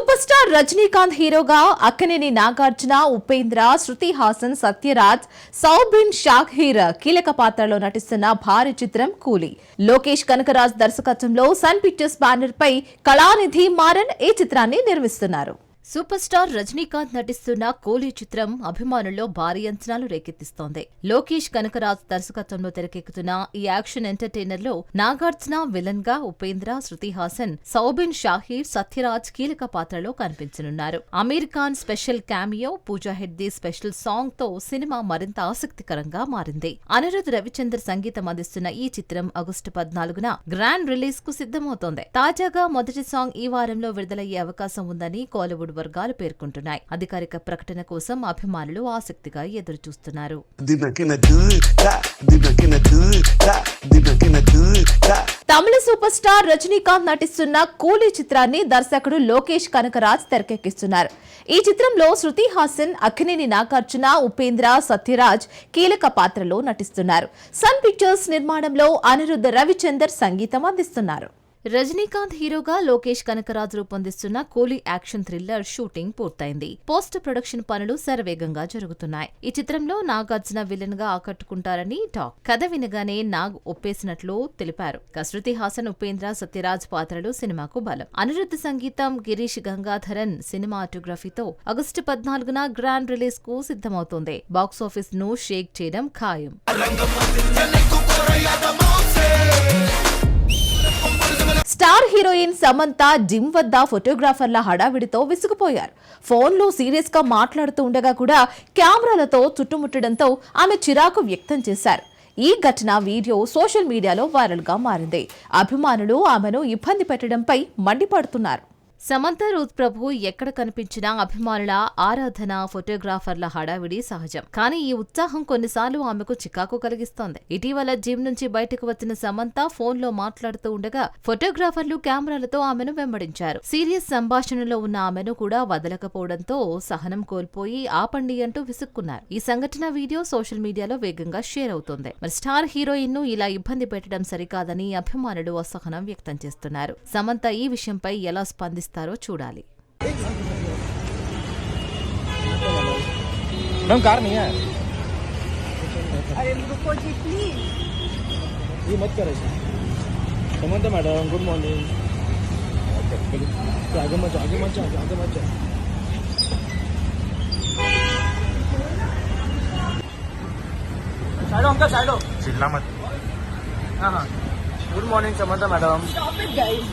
Super star Rajinikanth హీరోగా అక్కనేని నాగార్జున ఉపేంద్ర శృతి హాసన్ సత్యరాజ్ సౌబిన్ షాఖ్హీర్ కీలక పాత్రలో నటిస్తున్న భారీ చిత్రం కూలీ. లోకేష్ కనకరాజ్ దర్శకత్వంలో సన్ పిక్చర్స్ బ్యానర్ పై కళానిధి మారన్ ఈ చిత్రాన్ని నిర్మిస్తున్నారు. సూపర్ స్టార్ రజనీకాంత్ నటిస్తున్న కోలీ చిత్రం అభిమానుల్లో భారీ అంచనాలు రేకెత్తిస్తోంది. లోకేష్ కనకరాజ్ దర్శకత్వంలో తెరకెక్కుతున్న ఈ యాక్షన్ ఎంటర్టైనర్లో నాగార్జున విలన్గా ఉపేంద్ర శృతి హాసన్ సౌబిన్ షాహీర్ సత్యరాజ్ కీలక పాత్రలో కనిపించనున్నారు. Aamir Khan special cameo Pooja Hegde special సాంగ్తో సినిమా మరింత ఆసక్తికరంగా మారింది. అనిరుద్ రవిచంద్ర సంగీతం అందిస్తున్న ఈ చిత్రం ఆగస్టు పద్నాలుగున గ్రాండ్ రిలీజ్కు సిద్ధమవుతోంది. తాజాగా మొదటి సాంగ్ ఈ వారంలో విడుదలయ్యే అవకాశం ఉందని కోలీవుడ్ వర్గాలు పేర్కొంటున్నాయి. అధికారిక ప్రకటన కోసం అభిమానులు ఆసక్తిగా ఎదురుచూస్తున్నారు. తమిళ సూపర్ స్టార్ రజనీకాంత్ నటిస్తున్న కూలీ చిత్రాన్ని దర్శకుడు లోకేష్ కనకరాజ్ తెరకెక్కిస్తున్నారు. ఈ చిత్రంలో శృతి హాసన్ అక్కినేని నాగార్జున ఉపేంద్ర సత్యరాజ్ కీలక పాత్రలో నటిస్తున్నారు. సన్ పిక్చర్స్ నిర్మాణంలో అనిరుద్ధ రవిచందర్ సంగీతం అందిస్తున్నారు. రజనీకాంత్ హీరోగా లోకేష్ కనకరాజ్ రూపొందిస్తున్న కూలీ యాక్షన్ థ్రిల్లర్ షూటింగ్ పూర్తయింది. పోస్ట్ ప్రొడక్షన్ పనులు శరవేగంగా జరుగుతున్నాయి. ఈ చిత్రంలో నాగార్జున విలన్గా ఆకట్టుకుంటారని టాక్. కథ వినగానే నాగ్ ఒప్పేసినట్లు తెలిపారు. కసృతి హాసన్ ఉపేంద్ర సత్యరాజ్ పాత్రలు సినిమాకు బలం. అనిరుద్ధ సంగీతం గిరీష్ గంగాధరన్ సినిమాటోగ్రఫీతో ఆగస్టు పద్నాలుగున గ్రాండ్ రిలీజ్కు సిద్ధమవుతోంది. బాక్సాఫీస్ను షేక్ చేయడం ఖాయం. స్టార్ హీరోయిన్ సమంత జిమ్ వద్ద ఫోటోగ్రాఫర్ల హడావిడితో విసుగుపోయారు. ఫోన్లో సీరియస్గా మాట్లాడుతూ ఉండగా కూడా కెమెరాలతో చుట్టుముట్టడంతో ఆమె చిరాకు వ్యక్తం చేశారు. ఈ ఘటన వీడియో సోషల్ మీడియాలో వైరల్గా మారింది. అభిమానులు ఆమెను ఇబ్బంది పెట్టడంపై మండిపడుతున్నారు. సమంత రూత్ ప్రభు ఎక్కడ కనిపించినా అభిమానుల ఆరాధన ఫోటోగ్రాఫర్ల హడావిడి సహజం. కానీ ఈ ఉత్సాహం కొన్నిసార్లు ఆమెకు చికాకు కలిగిస్తోంది. ఇటీవల జిమ్ నుంచి బయటకు వచ్చిన సమంత ఫోన్లో మాట్లాడుతూ ఉండగా ఫోటోగ్రాఫర్లు కెమెరాలతో ఆమెను వెంబడించారు. సీరియస్ సంభాషణలో ఉన్న ఆమెను కూడా వదలకపోవడంతో సహనం కోల్పోయి ఆపండి అంటూ విసుక్కున్నారు. ఈ సంఘటన వీడియో సోషల్ మీడియాలో వేగంగా షేర్ అవుతోంది. మరి స్టార్ హీరోయిన్ను ఇలా ఇబ్బంది పెట్టడం సరికాదని అభిమానులు అసహనం వ్యక్తం చేస్తున్నారు. సమంత ఈ విషయంపై ఎలా స్పందిస్తారు? చూడాలి मैम कार नहीं है अरे रुको जी प्लीज ये मत करो समझते मैडम गुड मॉर्निंग आगे मत जाओ, आगे मत जाओ, आगे मत जाओ साइडो अंकल साइडो चिल्ला मत हाँ हाँ गुड मॉर्निंग समझता मैडम स्टॉप इट गाइस